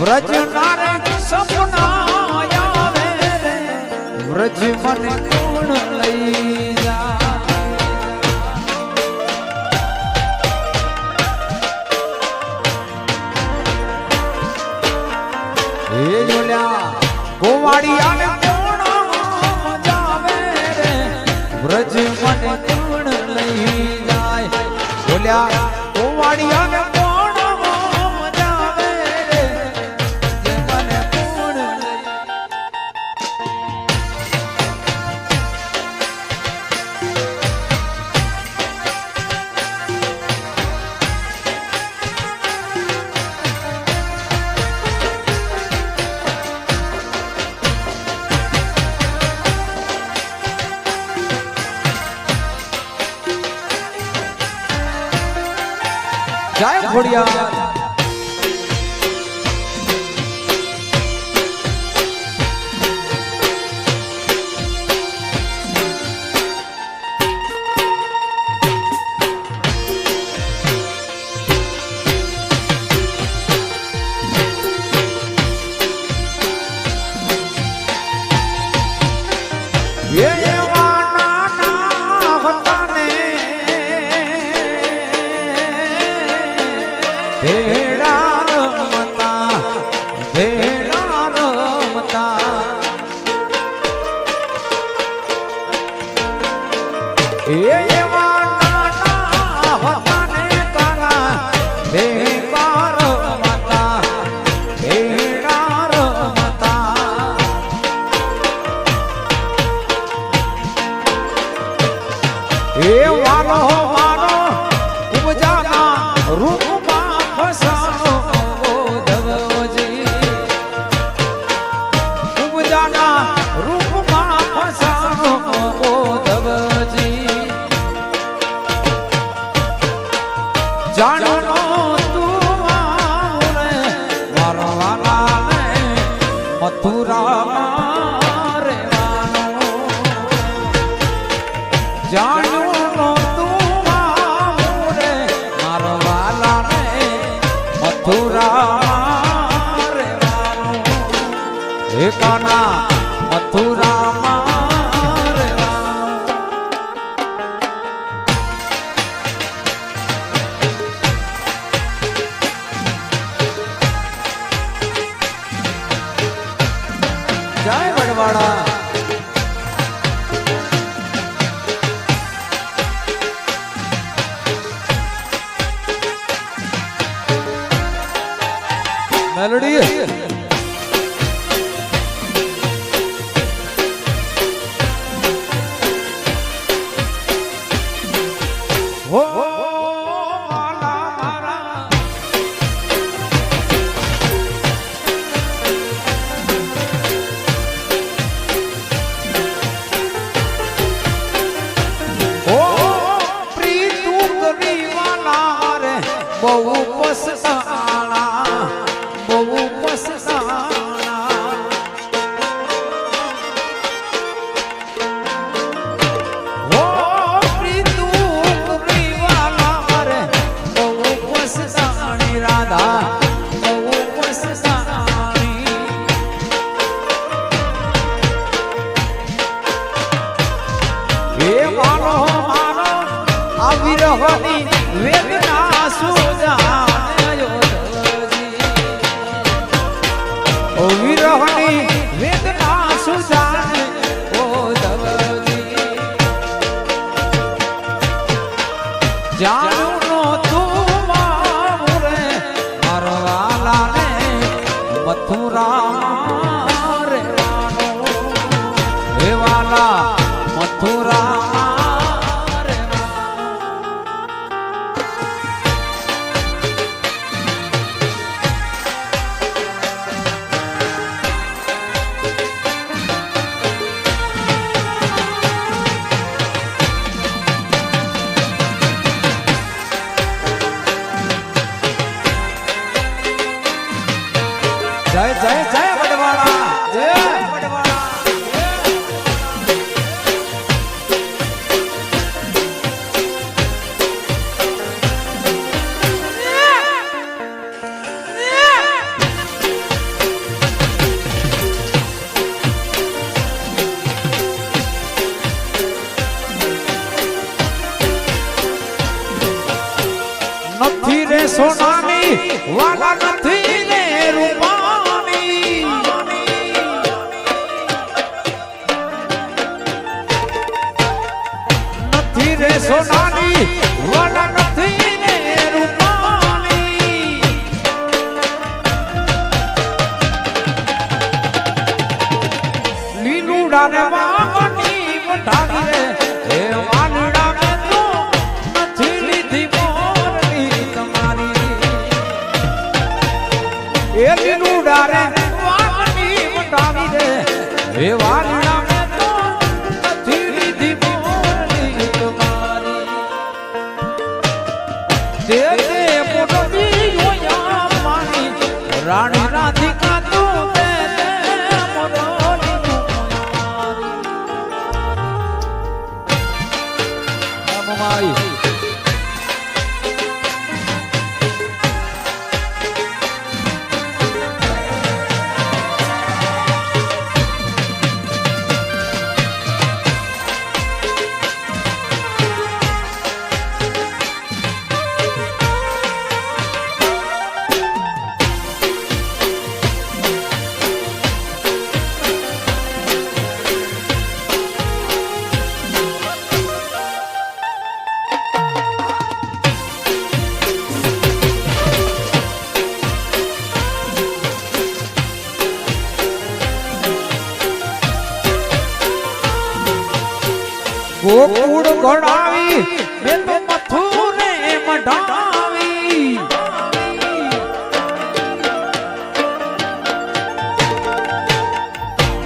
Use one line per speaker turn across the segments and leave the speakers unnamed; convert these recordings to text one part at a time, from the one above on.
વ્રજ જય ખોડિયા એવા જય વડવાડા મેલોડી.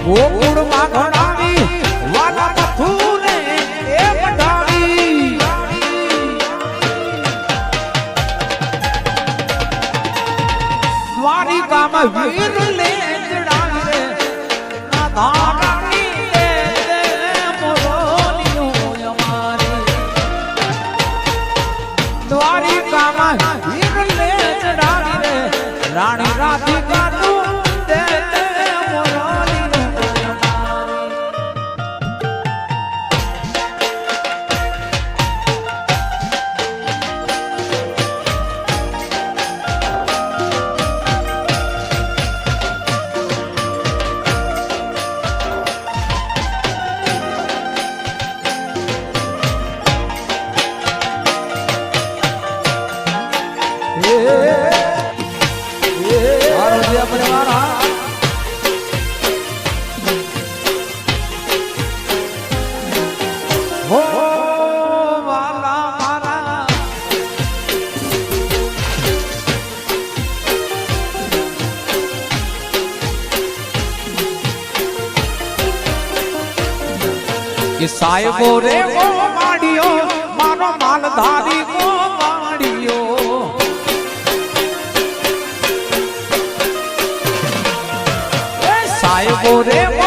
ગોકુળમાં સાહેબો રે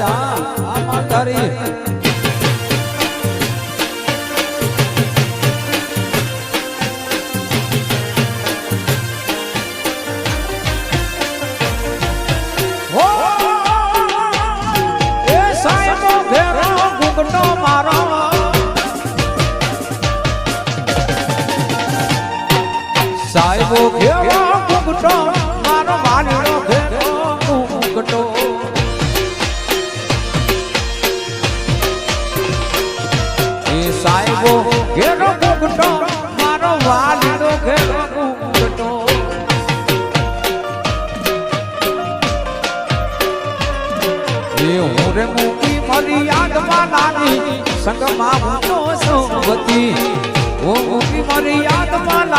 આ મોજ આ એ હું રે મૂકી મારી યાદમાં સંગમાં તો સોવતી હું મૂકી મારી યાદમાં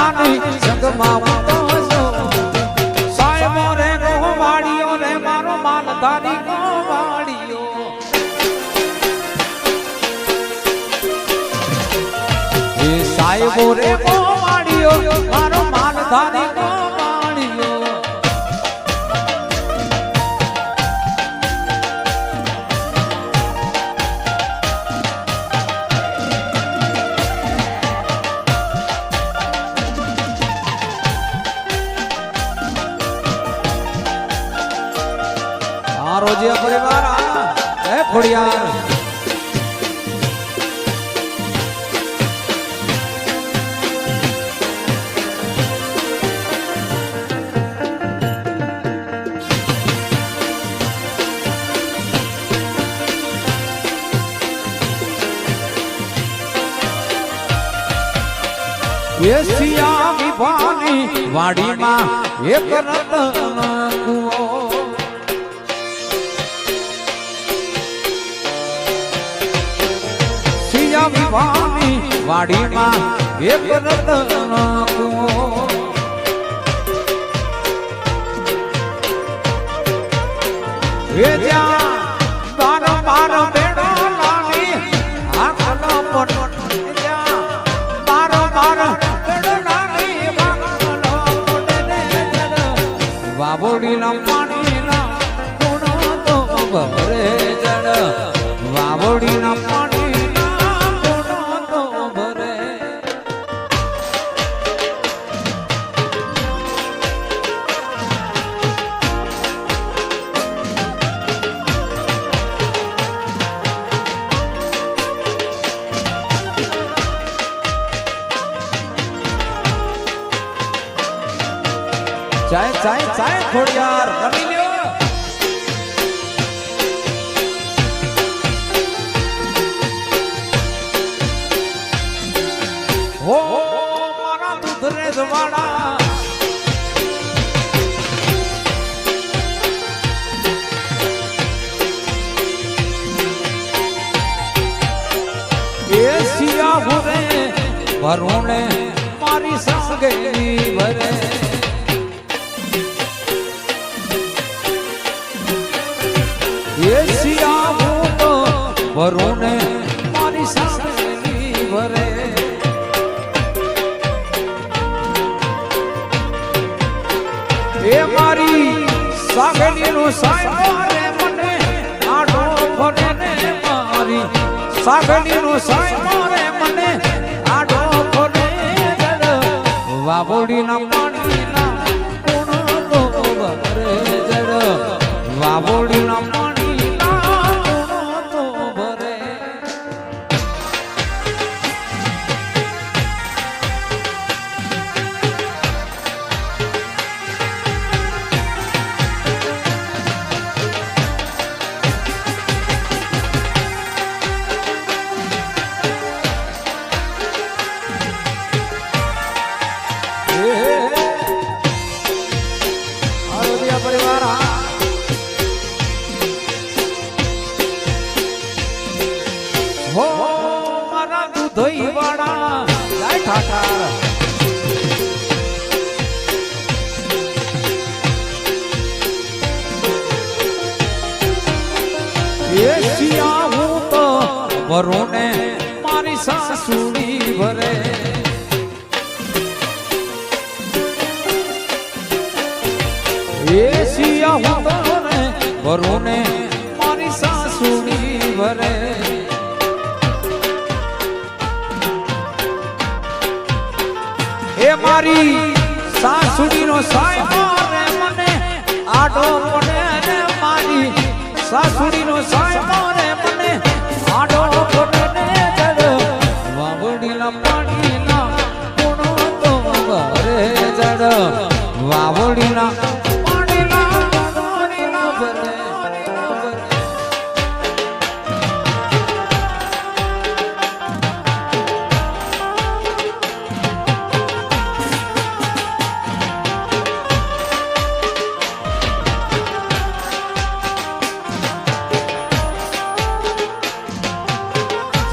સંગમાં તો સોવતી સાહેબો રે ગોવાળીઓ રે, મારો માલધારી ગોવાળીઓ એ સાહેબો રે ગોવાળીઓ મારો રોજિયા પરિવાર આ એ ખોડિયાર એશિયા વિભાની વાડીમાં એક રતન વાડીમાં એક ચાય ચાય ચાય ખોડિયાર રમી લ્યો હો મારા દૂધરે જવાડા એ સિયા ભરે ભરુણે મારી સંગેલી ભરે દેશિયા ફૂટ ભરો ને મારી સામે ભરે એ મારી સાગરી મને આડો ફરે ને મારી મને આડો ફરે વાવડી ના પાણી કરું મારી સાસુની વરે. એ મારી સાસુડીનો સાય મારે મને, આડો પડે ને મારી સાસુડીનો સાય મારે મને.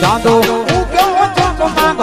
ચાંદો. ઉગ્યો ચોક માંગ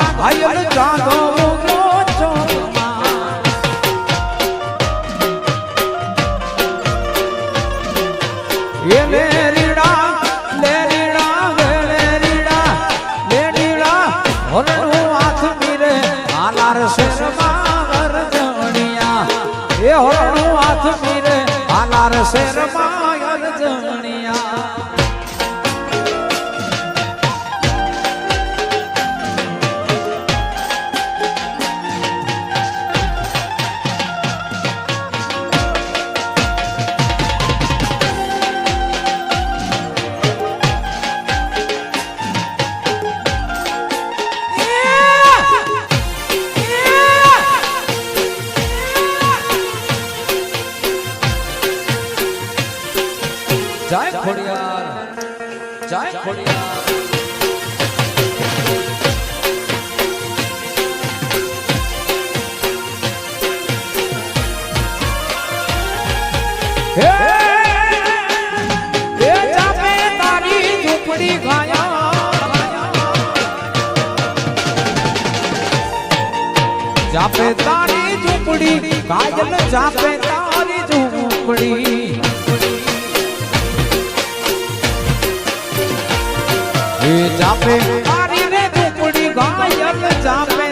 ચાપે મારીને કુકડી ગાય ચાપે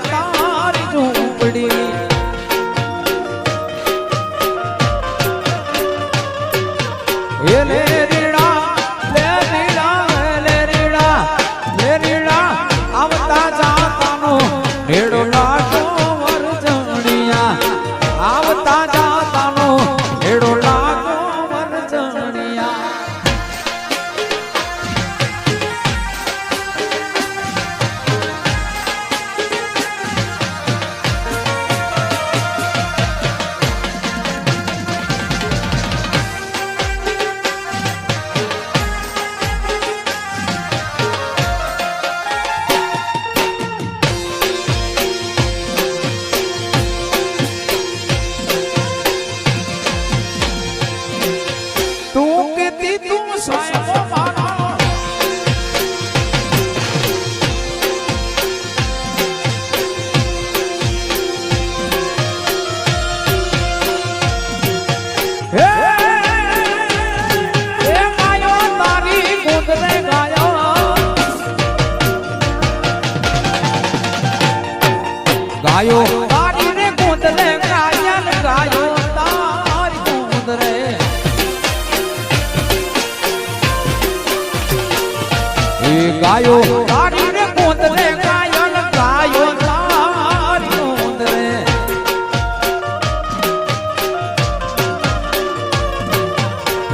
ગાયો. તારી રે કુંદરે કાયલ ગાયો તારી કુંદરે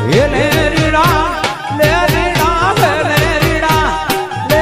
લે રીડા લે રીડા લે